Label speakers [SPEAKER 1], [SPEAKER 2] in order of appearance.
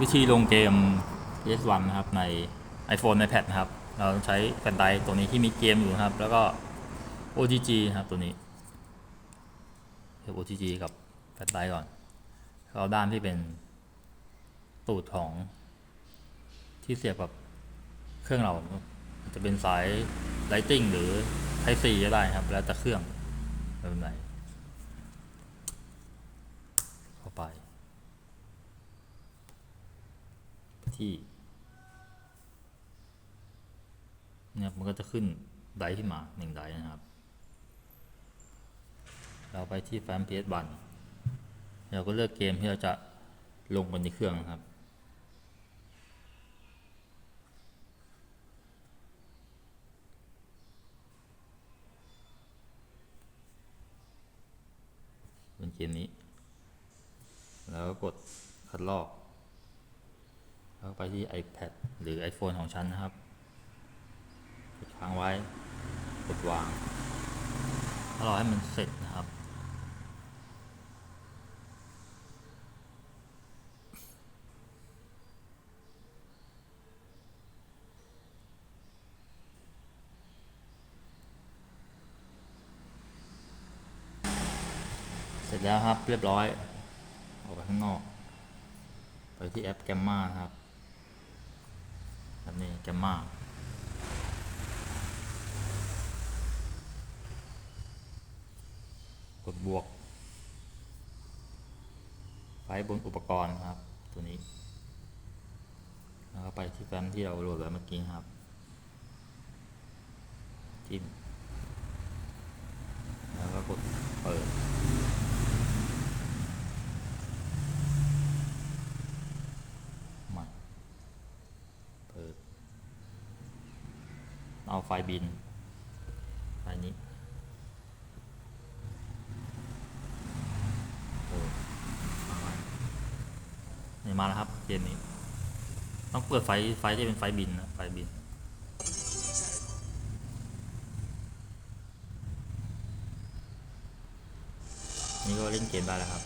[SPEAKER 1] วิธีลงเกม PS1 นะครับใน iPhone iPad นะครับ เราต้องใช้แฟลชไดตัวนี้ที่มีเกมอยู่นะครับ แล้วก็ OTG นะครับตัวนี้เทียบ OTG กับแฟลชไดก่อนเอาด้านที่เป็นตูดของที่เสียบกับเครื่องเราจะเป็นสาย Lighting หรือ Type C ก็ได้ครับ แล้วแต่เครื่องแบบไหนเข้าไป ที่เนี่ยมันก็จะขึ้นไดขึ้นมาหนึ่งไดนะครับ เราไปที่แฟ้ม PS บันเราก็เลือกเกมที่เราจะลงบนในเครื่องนะครับ เป็นเกมนี้ แล้วก็กดคัดลอก แล้วไปที่ iPad หรือ iPhone ของฉันนะครับกดค้างไว้กดวางแล้วรอให้มันเสร็จนะครับเสร็จแล้วครับเรียบร้อย ออกไปข้างนอก ไปที่แอปแกมมาครับ อันนี้จะมมากดบวก ไปบนอุปกรณ์ครับ ตัวนี้ แล้วก็ไปที่แฟ้มที่เราโหลดไว้เมื่อกี้ครับ จิ้ม แล้วก็กดเปิด ใหม่เปิด เอาไฟล์บินไฟล์นี้เปิดเอาไว้นี่มาแล้วครับเกมนี้ ต้องเปิดไฟไฟที่เป็นไฟบินนะไฟบิน นี่ก็เล่นเกมได้แล้วครับ